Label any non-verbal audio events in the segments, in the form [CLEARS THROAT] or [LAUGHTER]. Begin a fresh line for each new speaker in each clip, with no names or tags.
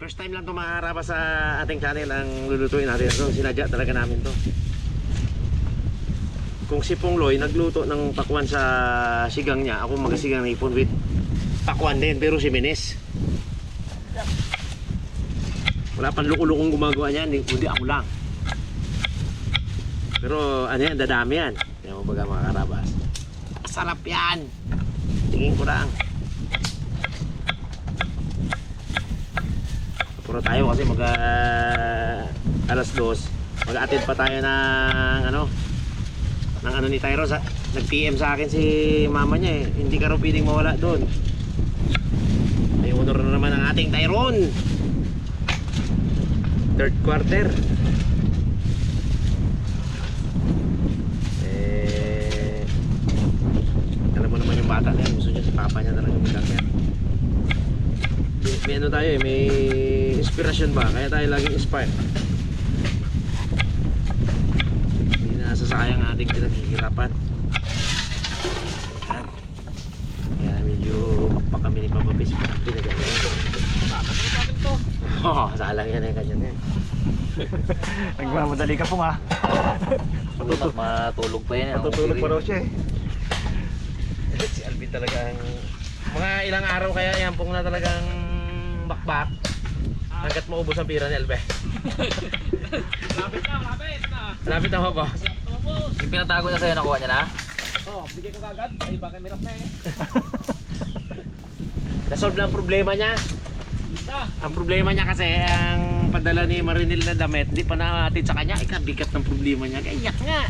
First time lang ito makaharapa sa ating channel ang lulutuin natin ito. Sinadya talaga namin to. Kung si Pongloy nagluto ng pakwan sa sigang niya, ako magasigang ng ipon with pakwan din, pero si Menes. Wala pang lukulukong gumagawa niyan, hindi ako lang. Pero ano yan, dadami yan. Yan mo baga mga karabas. Sarap yan! Tingin ko lang. Puro tayo kasi mag ah, alas dos. Mag-attend pa tayo ng ano ng ano ni Tyro sa nag-PM sa akin si mama niya eh. Hindi ka raw pwedeng mawala doon. May honor na naman ang ating Tyron. Third quarter. Eh alam mo naman yung bata na yan, gusto niya si papa niya talaga magkakaya may, may ano tayo eh, may inspirasyon ba? Kaya tayo laging inspired. Hindi na sasayang ang ating pinaghihirapan. Yan. Kaya medyo pakpak kami ni Papa Bis. Pinagagawa. Oo, oh, salang yan eh, kanya yan. [LAUGHS]
Nagmamadali ka po nga.
Matutulog, matulog pa yan.
Matutulog pa raw siya eh.
si Alvin talagang mga ilang araw kaya yan pong na talagang bakbak hanggat maubos ang pira ni Albe.
Lapit na, lapit na.
Lapit na ba?
Yung pinatago niya sa'yo, nakuha niya na?
Oh, bigay ko kagad. Ay, baka mirap na eh. [LAUGHS]
Nasolve na ang problema niya. Ang problema niya kasi ang padala ni Marinil na damit, di pa natin sa kanya. Ikabigat ng problema niya. Kaya iyak nga.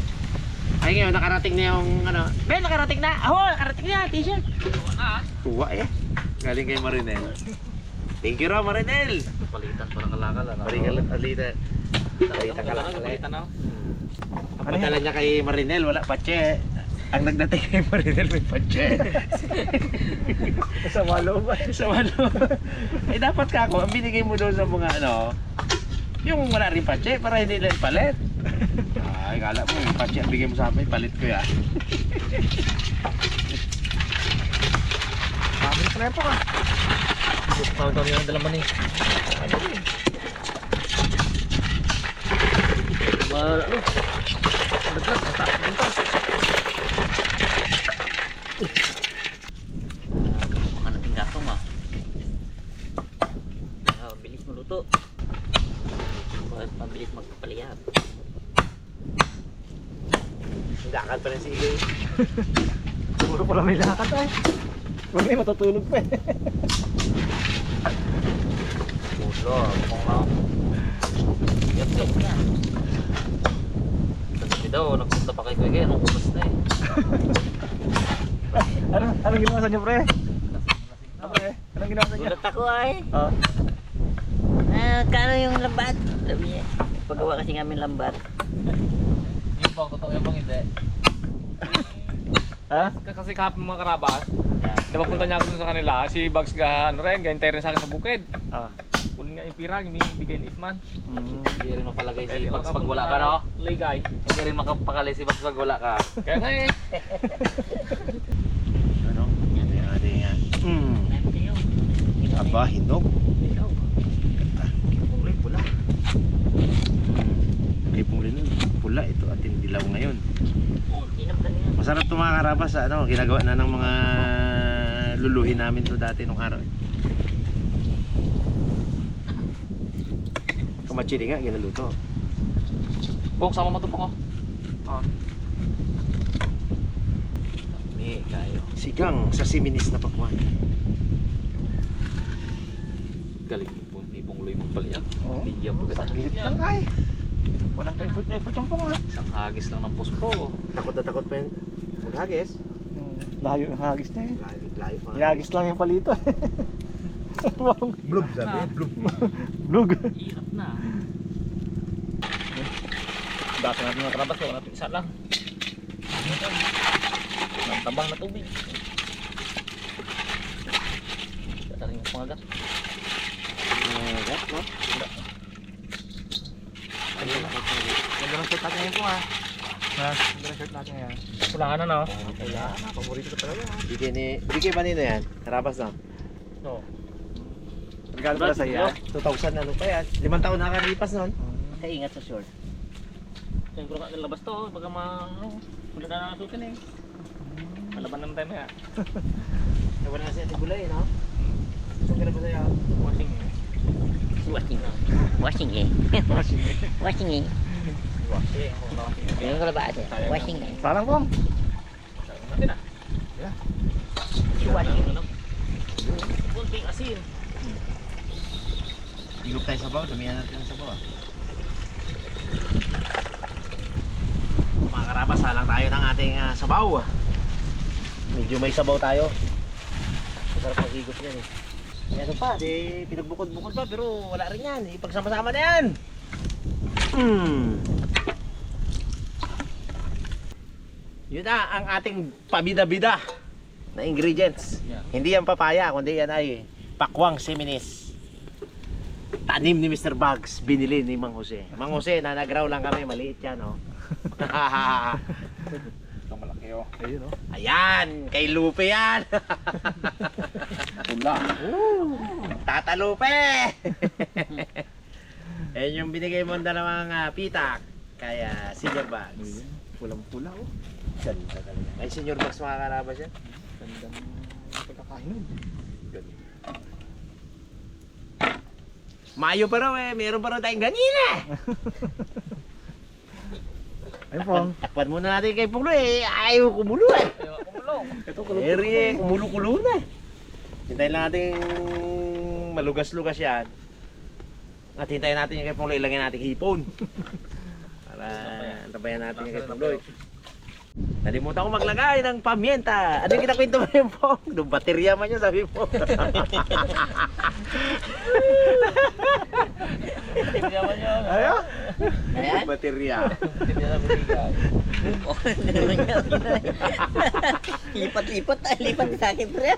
Ay ngayon, nakarating na yung ano. Ben, nakarating na. Ako, nakarating na. T-shirt.
Tuwa na.
Tuwa eh. Galing kay Marinel. Thank you raw, Marinel.
Palitan pa ng kalakal. Ano?
Marinel, alita. Alita ka lang.
Palitan na.
Ang padala niya kay Marinel, wala patse. Ang nagdating kay Marinel may patse. [LAUGHS]
Sa malo ba?
sa ano. eh dapat ka ako, ang binigay mo doon sa mga ano, yung wala rin patse para hindi lang palit. Ay, kala mo, yung patse ang bigay mo sa amin, palit ko ya.
Mami na po ka.
Tawag daw yung dalaman eh. Ma, ano? Nagkas, matak dito. Mga nating gatong ah. Ah, bilis maluto. Bakit mabilis magpapaliyab?
Hanggakan pa rin si Igay. [LAUGHS]
Puro pala may lakad ay. Huwag na matutulog pa eh. [LAUGHS]
Pulo, kung ano. Yap, yap na. Kasi daw, nagpunta pa kay Kuya, anong oras na eh. [LAUGHS]
Ano, anong ginawa sa inyo pre? Ano pre? Anong ginawa sa inyo?
Gulat ako ay.
Oh.
Ah, kano yung lambat? Sabi niya. Pagawa kasi namin lambat.
Yung bang totoo yung bang hindi.
Ha?
Kasi kahapon mga karabas, diba punta niya ako sa kanila, si Bugs ga, ano rin, gantay rin sa akin sa bukid.
Ah.
Nga yung pirang, yung bigay ni Ifman.
Mm.
Hindi rin mapalagay si
Kaya
Bags pag wala ka, no?
Ligay.
Hindi rin makapakalay si Bags pag wala ka.
Kaya nga eh. [LAUGHS]
Ano? Yan yung ating, ah, hmm, aba, hinog. Kulay pula. Kay Pumulin pula ito ating dilaw ngayon.
Ka.
Masarap ito mga karabas ano, ginagawa na ng mga luluhin namin to dati nung araw. eh. Kamachili nga, ginaluto.
Bong, sama mo ito po ko.
May kayo. Sigang sa siminis na pakwan.
Galing po, hindi pong luy magpaliyab.
Oh.
Bigyan po kita.
Bilit lang ay. Walang effort-effort yung po nga.
Isang hagis lang ng puspo.
Takot na takot pa yun. Maghagis.
Hmm, Layo ng hagis na eh.
Layo, layo pa.
Hagis lang yung palito [LAUGHS]
Blub sabi, blub.
Blug.
Hirap na.
Dati natin mga karabas, wala natin isa lang.
Ang tabang na tubig. Kata rin yung pangagat.
Magat, no?
Ganda ng shirt natin ngayon po ha. Ha? Ganda ng shirt natin ngayon.
Wala ka na no?
Kailangan na. Paborito ko talaga.
Bigay ni, bigay ba nino yan? Karabas na.
No.
Magkano pala sa iya?
2,000 ano pa yan. Limang taon nakakalipas nun.
Kaingat sa shore.
Siyempre ka nalabas to, baka ma... Ano, wala na nakasutin eh. Malaban naman tayo maya.
Wala na [LAUGHS] si Ate Gulay, no? Saan ka na ba sa'yo?
Washing eh.
Washing. Washing eh.
Washing eh.
Washing eh.
Washing. [LAUGHS] Washing.
Yung kalabas eh. Washing eh.
Sarang pong.
Natin ah.
Washing eh.
Kunting asin.
Ilog tayo sabaw, damihan natin ang sabaw ah. Mga karabas, salang tayo ng ating ah, sabaw. Medyo may sabaw tayo. Masarap ang higop yan eh. Meron pa, di pinagbukod-bukod pa pero wala rin yan. Ipagsama-sama na yan. Mm. Yun na ang ating pabida-bida na ingredients.
Yeah.
Hindi yan papaya, kundi yan ay pakwang seminis. Tanim ni Mr. Bugs, binili ni Mang Jose. Mang Jose, nanagraw lang kami, maliit yan, oh.
Ito malaki oh.
Ayun oh.
Ayan, kay Lupe yan.
Pula.
Tata Lupe. Ayan yung binigay mo ng dalawang uh, pitak. Kaya Senior Bugs.
Pulang-pula oh.
Ganda talaga. Ay, Senior Bugs makakarabas yan.
Gandang pagkakahinog.
Mayo pa raw eh, meron pa raw tayong ganina. [LAUGHS]
Ayun pong.
Takpan muna natin kay Pulo eh. Ayaw kumulo eh.
Ayaw, kumulong.
Ito
Eri eh, kumulo-kulo na eh. Hintayin lang natin malugas-lugas yan. At hintayin natin yung kay Pulo, ilagay natin hipon. [LAUGHS] Para tabayan natin yung kay Pulo. Nalimutan ko maglagay ng pamienta. Ano yung kinakwento mo yung Pong? Nung baterya man yun, sabi mo. [LAUGHS]
Hindi naman yun.
Ayo.
Oh, Lipat-lipat. ah, Lipat sa akin, pre.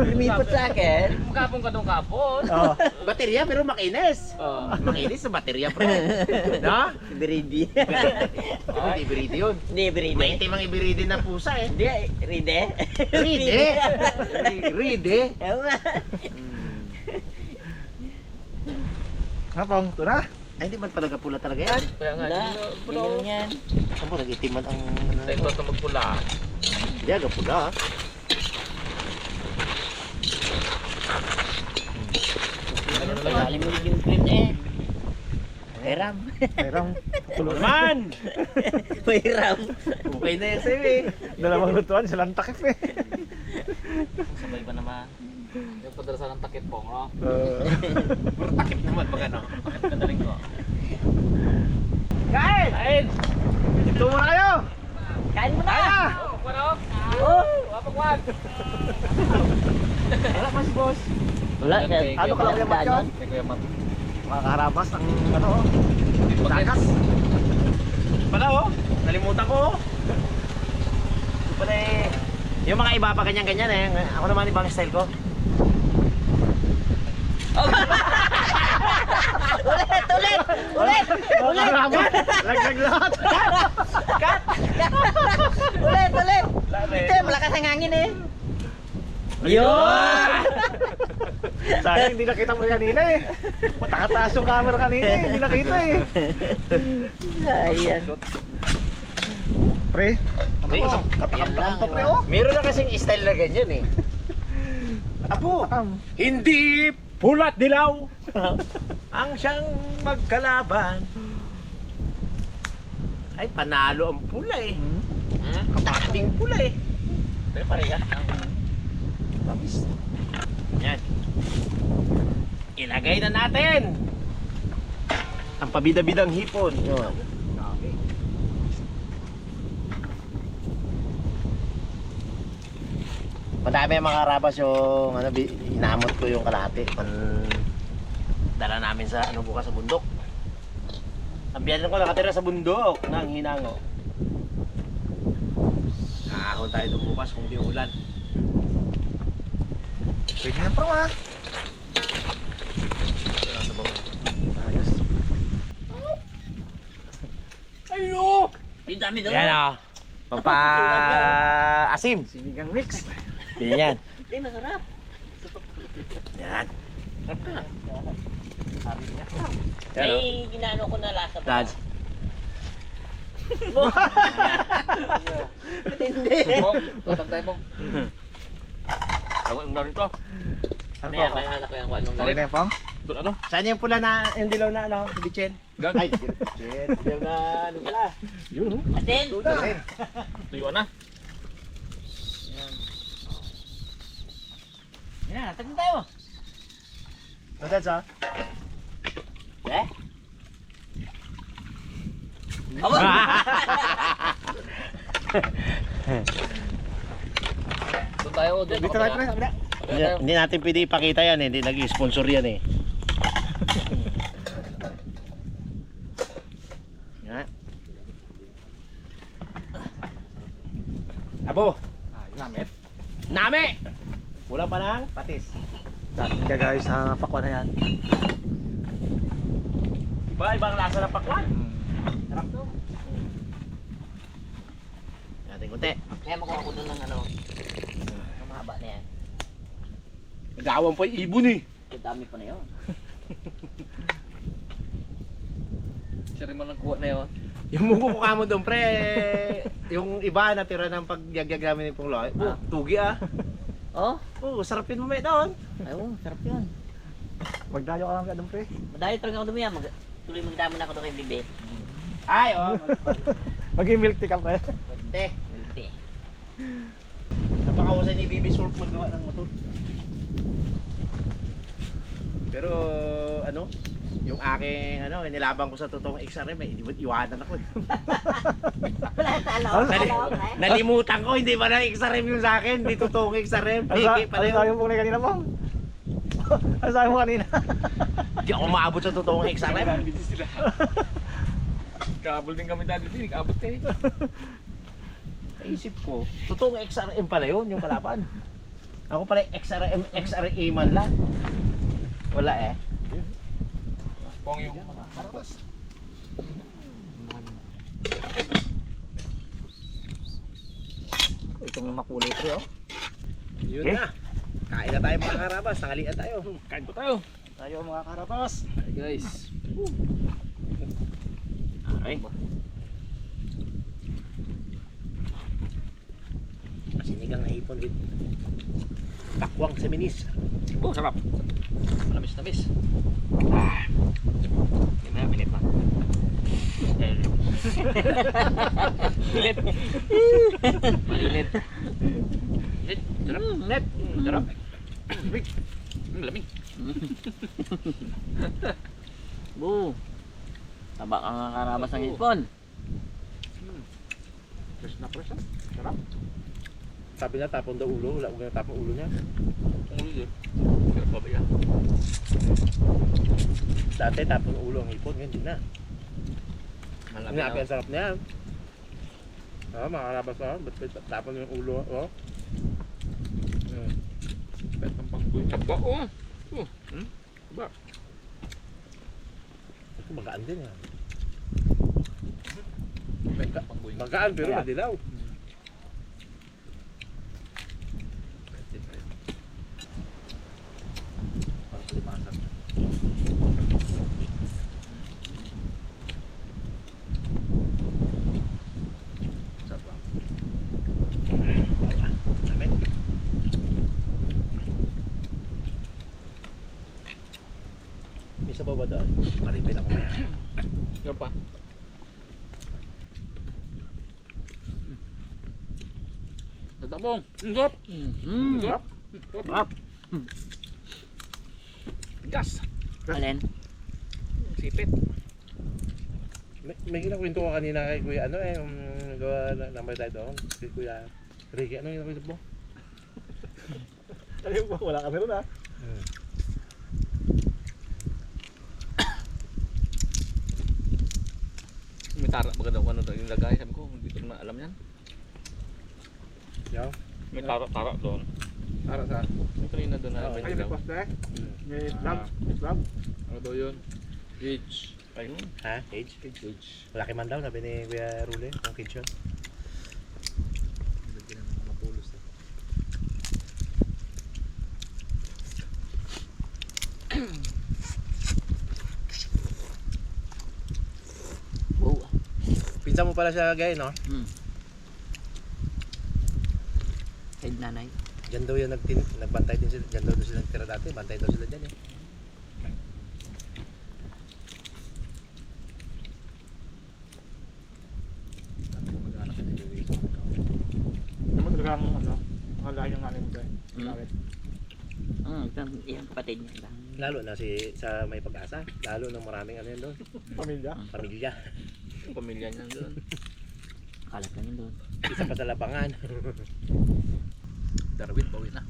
Lumipat sa akin.
Kapon ka doon kapon.
Oh.
baterya pero makinis.
Oh.
Makinis sa baterya pre. no?
Ibiridi.
Hindi ibiridi yun.
Hindi, ibiridi.
May timang ibiridi na pusa eh.
Hindi, ride.
Ride? Ride?
Ewan nga.
Nga pong, ito na.
Ay, hindi man talaga pula talaga yan.
Kaya nga,
Wala.
hindi na
Ganyan yan.
Saan mo nag-itiman ang...
Tayo ko ito magpula.
Hindi, aga pula ah.
Alim mo yung cream eh. Ram.
Perang. [LAUGHS]
Ano naman?
May ram.
Okay na yan sa'yo eh.
Dalawang lutuan, silang takip eh.
Sabay ba naman?
Yung padrasa ng takip po, no?
Uh,
Puro takip naman pag ano.
Kadaling ko.
Kain!
Kain!
ito muna kayo.
Kain mo na!
Oh, ano?
Oh!
Wapagwag!
Wala pa si boss.
Wala,
Ano ka lang yung?
Kaya Mat.
Mga kaharabas ang ano oh.
Takas. Pala oh. Nalimutan ko oh. Pala eh. Yung mga iba pa ganyan-ganyan eh. Ako naman ibang style ko.
Ulit! Ulit! Ulit!
Kaharabas. Laglag lahat.
Ulit! Ulit! Ito, malakas ang hangin eh. Yun!
Sayang, hindi nakita mo kanina eh. Matakataas yung camera kanina eh. Hindi nakita eh.
Ayan.
Pre, ano Katakam
lang,
pa pre
diba?
oh.
Meron na kasing style na ganyan eh. Apo, hindi pulat dilaw [LAUGHS] ang siyang magkalaban. Ay, panalo ang pula eh.
Hmm?
Kapating pula eh.
Pero parehas.
Tamis. Yan. Ilagay na natin ang pabida-bidang hipon. Yun. Madami ang mga rabas yung ano, inamot ko yung kalahati. Pan dala namin sa ano bukas sa bundok. Ang biyanan ko nakatira sa bundok ng Hinango. Nakahon tayo doon bukas kung di ulan.
Pwede na pro ah. Ayos.
Yung dami doon.
Yan o. Pampa [LAUGHS] asim.
Sinigang mix.
Yan yan.
Hindi, masarap.
Yan. Yan, oh.
Ay, ginano ko na lasa ba?
Dads. [LAUGHS]
Matindi.
Pong, tatag tayo pong. Ako yung narito.
Ano
Kaya
po?
kaya anak ko yung kung anong
Okay na yung pang?
Doon ano?
Saan yung pula na, yung dilaw na ano? Bitchen?
Gag.
Ay, bitchen. Dilaw na ano pala?
Yun, oh.
Atin!
Tuda.
Tuyuan na.
Yan na, tagin tayo.
So that's all.
Eh? Aba!
Doon tayo. Doon.
Dito tayo, pre. Kabila.
Hindi, hindi natin pwede ipakita yan eh. Hindi nag-sponsor yan eh. Yan. Abo!
Ah, yung
Kulang pa lang, patis.
Dami ka guys sa pakwan na yan.
Iba, ibang lasa ng pakwan. Sarap to. Natin kunti.
Kaya makuha ko doon ng ano. Ang mahaba na yan.
Nagawan pa yung ibon eh.
Ang dami pa na yun. [LAUGHS]
Siya rin mo lang kuha na yun.
Yung mumukha mo doon, pre, yung iba natira ng pagyagyag namin ni Pong Loy. Oh, tugi ah. [LAUGHS]
Oh?
Oh, sarapin mo may doon.
Ay, oh, sarap yun.
Magdayo ka lang ka doon, pre.
Madali talaga ako dumiyan. Mag tuloy magdamo na ako doon kay Bibi.
Ay, oh. [LAUGHS]
Mag-milk tea ka, pre.
Pwede.
Hindi.
Napakahusay ni Bibi Surf magawa ng motor. Pero ano, yung aking ano, nilabang ko sa totoong XRM eh, i- iwanan ako. eh. [LAUGHS]
Wala talo.
Nali- nalimutan ko, hindi ba na XRM yung sa akin, hindi totoong XRM.
Ano sa- ano sabi
yun.
mo po kanina, pang? Ano sabi mo kanina?
Hindi ako maabot sa totoong XRM.
Kabul din kami dati din. Abot eh.
Naisip ko, totoong XRM pala yun, yung kalaban. Ako pala XRM, XRA man lang. Wala eh.
Pong yung
Itong makulay, pre, oh.
Yun
Eh?
na. Kain na tayo mga karabas, tangalian tayo.
kain po tayo.
Tayo mga karapas.
Hi guys.
Ay. Sinigang na hipon with takwang seminis.
Oh, sarap. Namis namis. Ah. Yan na, minit na. Minit. Mainit. Minit. Sarap. Minit. Sarap. Lamig. Mm, Lamig.
Bu. Taba ka nga karabas ng hipon.
Fresh na fresh. Sarap.
Sabi na tapon daw ulo, wala ko tapon ulo niya.
Ulo yun. Sarap pa ba yan?
Dati tapon ulo ang hipon, ngayon hindi na.
Malapit na.
ang sarap niya. Ah, mga karabas ah, ba't ba't tapon yung ulo, oh. Mm.
Bet ang pangboy. Taba, oh. Oh. Hmm? Taba.
Magaan din yan.
Pangboy.
Magaan pero madilaw. Amen. Isa pa ba doon? Maripin ako maya.
Yan pa. Tatabong. Ang sarap.
Mm.
Sarap. Sarap. Gas.
Alin?
Sipit.
May, may kinakwento ko kanina kay Kuya ano eh, um, gawa na number tayo doon. Si Kuya Ricky, ano yung kinakwento mo? [LAUGHS]
Ano yung wala kami ron, ah.
May tara baga lagay. Sabi ko, hindi ko naman alam yan.
Yaw.
May tara-tara doon.
Para sa...
Yung kanina doon na.
Ay, may
daw.
poste. May slab. May slab.
Ano daw yun? Age. Ayun.
Ha? Age?
Age.
Malaki man daw, sabi ni Kuya Rule, yung kitchen. Kilala mo pala siya gay, no?
Hmm. Kahit nanay.
Diyan daw yan nagtin nagbantay din sila. Diyan daw sila nagtira dati. Bantay daw sila diyan eh.
Naman talagang ano, mga lahi ng nanay mo dyan.
Hmm.
Bakit?
Hmm, isang kapatid niya lang.
Lalo na si sa may pag-asa. Lalo na maraming ano yan doon.
Pamilya?
Pamilya.
Pamilya niya doon.
Kalat lang yun doon.
Isa pa sa lapangan. [LAUGHS]
Darwin, bawi na.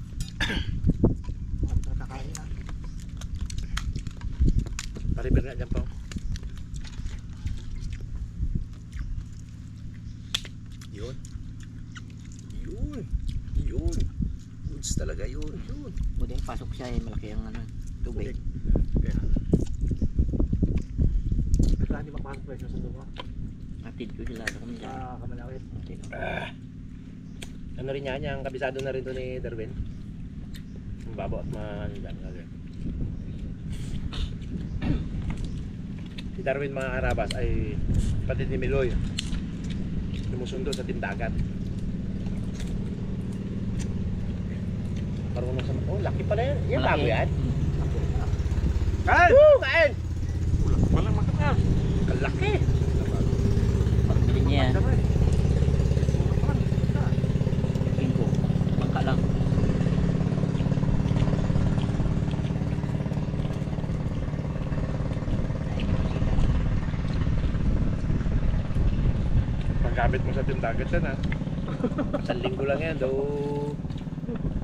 Nakakain na.
Paribir nga dyan pa. Yun. Yun. Yun. Goods talaga yun. Yun.
Buti pasok siya eh, malaki ang ano, tubig.
Kaya. Basta hindi makapasok presyo sa lumo.
Atid ko sila kami dyan.
Ah, kamalawit.
Ko.
Ano rin yan, yung kabisado na rin to ni Darwin. Ang babo at ma... Dyan, ano yan. Si Darwin mga Arabas ay pati ni Miloy. Lumusundo sa tindagat. Marunong sa... Oh, laki pala yan. Yan, bago yan.
Kain!
Woo! Kain!
Walang makakas.
Kalaki!
Damay.
linggo. Bangka lang.
Paggamit mo sa tindagat yan ha. [LAUGHS] Isang linggo lang yan. Daw...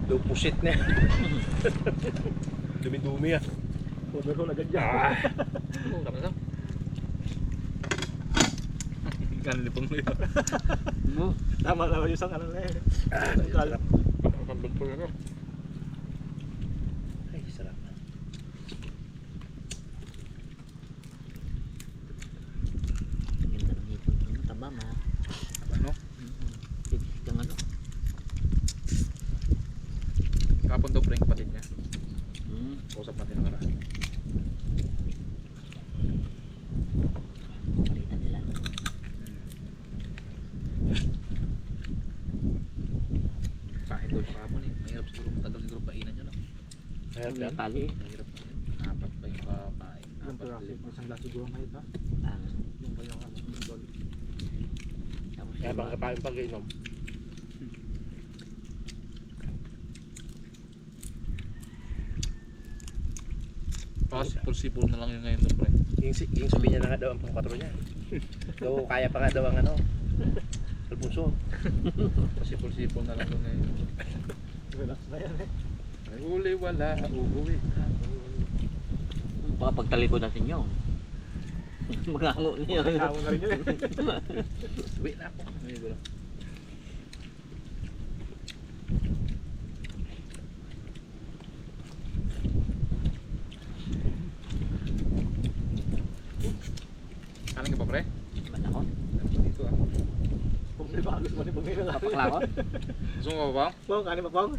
Daw pusit na yan. [LAUGHS] Dumi-dumi ah.
Pudro na ganyan.
Ah! [LAUGHS]
Oh, dapat na. Kan lipong. Mo,
Tama naman yung isang ano na eh. Ang
po yun.
Ay, sarap.
ganda ng hipon. Ano, taba ma.
Ano?
Bibig kang ano.
Kapon daw prank patid niya.
Hmm.
Usap natin ang karaan.
Palitan nila.
Kahit daw siya kapon eh. Mahirap siguro matagal siguro painan niya lang. Yun. Apat pa yung kakain.
Yung
lima.
isang laso siguro ngayon.
Ah,
Yung pa yung ano, yung dol.
Kaya
yung
bang kapain pag-inom.
Tapos pulsipul na lang yun ngayon doon pre.
Yung, si- yung sabi niya na nga daw ang pangkatro niya. [LAUGHS] daw kaya pa nga daw ang ano. [LAUGHS] Alpunso.
Kasi pulsipul na lang doon ngayon.
Relax na yan eh.
Ay, uli wala. Uuwi.
Baka pagtalikod natin yun. Magango niya.
Tawag na rin yun.
Uwi na ako. Ay, wala. Kaling ka pa pre?
Ba't ako?
Dito ah.
Di ba, gusto mo ni Pumila na.
Kapakla ako? [LAUGHS]
Gusto mo ba ba?
Pong, kanin ba Pong?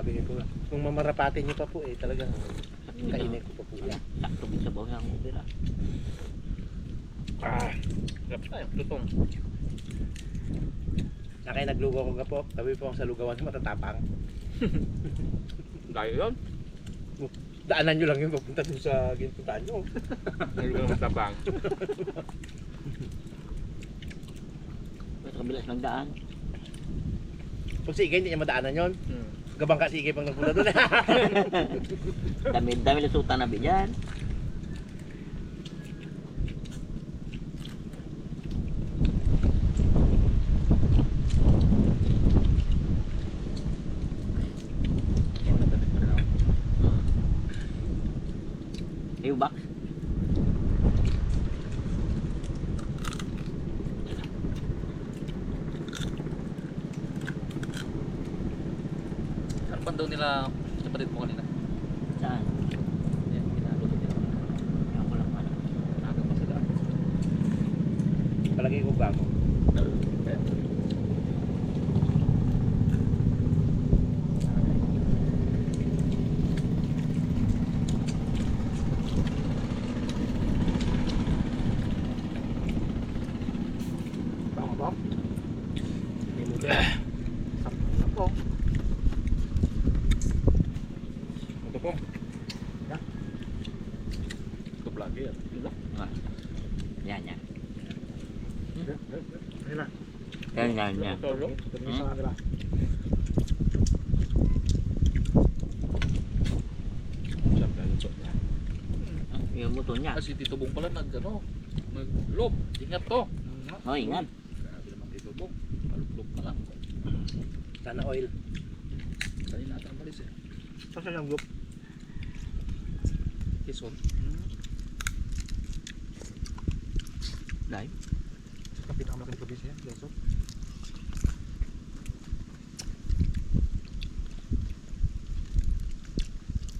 Sabi ko nga, kung mamarapatin niyo pa po eh, talagang kainin ko pa po yan.
Sakto din sa bawang ang ubira.
Ah,
Ay, lutong.
na kayo naglugaw ko ka po. Sabi po sa lugawan matatapang. [LAUGHS]
Layo yun.
Daanan nyo lang yung papunta dun sa gintuntaan nyo.
Naglugaw [LAUGHS] naman tabang.
Sa kabilas ng daan.
Pag sige, hindi niya madaanan yon. Gabang ka sige pang nagpunta dun. [LAUGHS]
Dami, dami lusutan na bigyan. Ew, box.
Ano pa daw nila kapatid mo kanina?
Saan?
Yan, ginagawa nila.
Ewan ko lang ano.
Naga pa sila.
Palagi ko gago.
po.
Ito po. Ito vlogger yan.
Yan, yan. Yan, yan, yan. Yung motor niya.
Ah, si Tito Bong pala nag ano, nag-lob. Ingat to.
Oh, ingat.
Grabe naman Tito Bong. Maluplup na lang.
Sana oil.
Kanina natin malis eh.
Saan siya yung group?
Kison.
Live.
Sa probinsya yan, Quezon.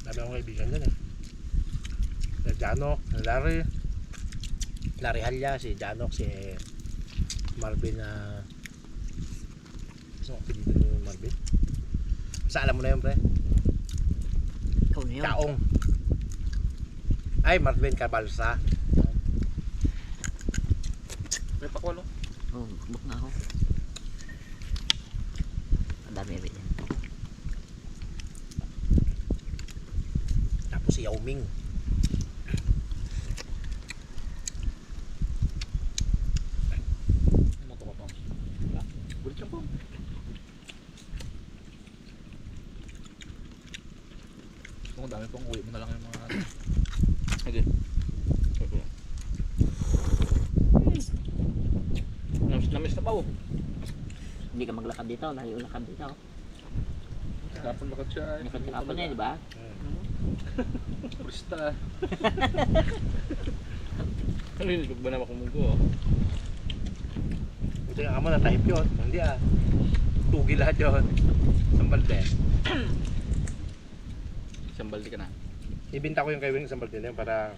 Dami akong kaibigan dun eh. Si Janok, si Larry. Larry Halya, si Janok, si Marvin na... Saan ako dito ni Marvin? Basta alam mo na yun, pre.
Ikaw na yun.
Kaong. Ay, Marvin Cabalsa.
May pakwalo.
Oh, book na ako. Ang dami yan.
Tapos si Yao Ming.
Ano to pa? Bulit siya po. Kung dami pang uwi mo na lang yung mga Again. Na oh.
Hindi ka maglakad dito. Layo yung lakad dito.
Kapon lakad siya. eh.
Lakad ka kapon niya, di ba? [LAUGHS]
Purista. Ano yun? Ba naman kumugo? oh?
Buti nga mo na type yun. Hindi ah. Tugi lahat yun. Sambalde. [CLEARS THROAT]
Isang balde ka na.
Ibinta ko yung kay Wing Sambalde na yun para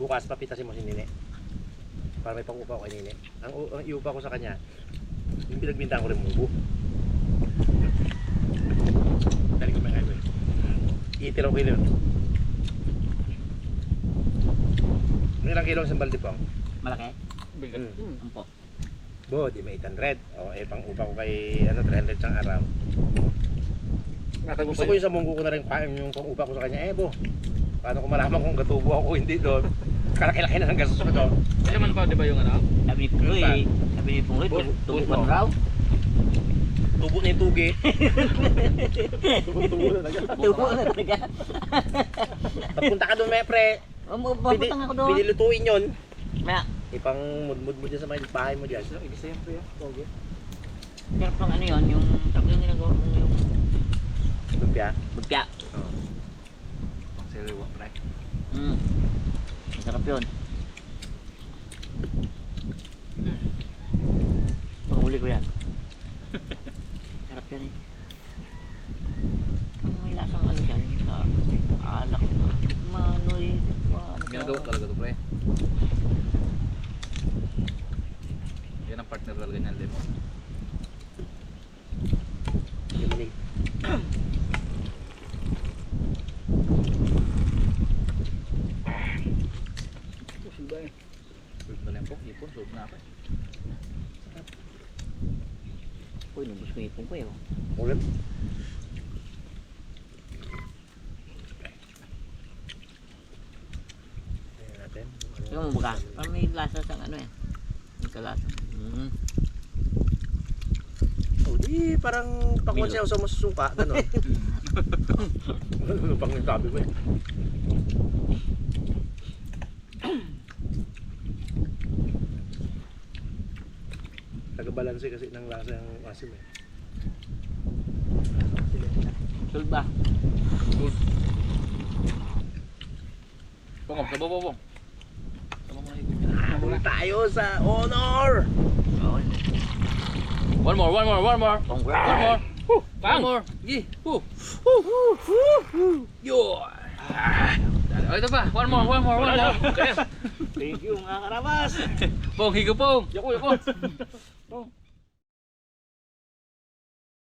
bukas papitasin mo si Nene. Para may pang-upa ko kay Nene. Ang, ang iupa ko sa kanya, yung pinagbintahan ko rin munggo. Dali ko may Wing. Itiraw kilo yun. Ilang kilo ang sambalde po?
Malaki.
Bigat.
Hmm.
Ampo.
Bo, di may 800. O, eh, pang upa ko kay, ano, 300 sang araw. Gusto ko yung sa munggo ko na rin pa, yung pang upa ko sa kanya, eh, bo. Paano ko malaman kung gatubo ako o hindi doon? Kalaki-laki na ng gastos ko.
Kaya man pa, di ba yung ano?
Sabi ni Pungloy, sabi ni Pungloy, tubo
mo.
raw.
Tubo na yung tugi.
Tubo na agad.
Tubo na talaga. [LAUGHS]
Pagpunta ka doon, may pre,
Paputang ako doon.
pililutuin yun.
Maya,
Ipang mudmud mo dyan sa may bahay mo dyan.
Igisa yan, pre. Toge.
pero pang ano yun, yung tapos yung ginagawa mo yung
Lumpia.
bagya.
Pang siliwa, pre.
Mm. Masarap yun. Panghuli ko yan. [LAUGHS] Sarap yan eh. May lasang ano dyan, sa alak manoy. ano
Ginagawa talaga to, pre. Yan ang partner talaga niyan, lemon.
Lemonade.
Puso ba eh? Puso na lang po, ipon, sob na ako eh.
Uy, yung ko eh.
Ulam. Ano-
mo baga, parang may lasa sa ano eh. May kalasa. Mm.
Oh, di parang pakonsyaw sa masusuka, gano'n. [LAUGHS] Ano pang sabi mo eh. Taga-balanse kasi ng lasa ng asim eh.
Sulba.
Bongom, sa bobo, bong.
Habol tayo sa honor!
One more, one more, one more.
Congrats.
One more. Woo, one more. Gi. Woo. Woo, woo, woo, woo. Yo. Ah. Oh, ito pa. One more, one more, one more. Okay.
Thank you, mga karabas. [LAUGHS]
Pong, higop pong. Yoko, yoko. [LAUGHS] Pong.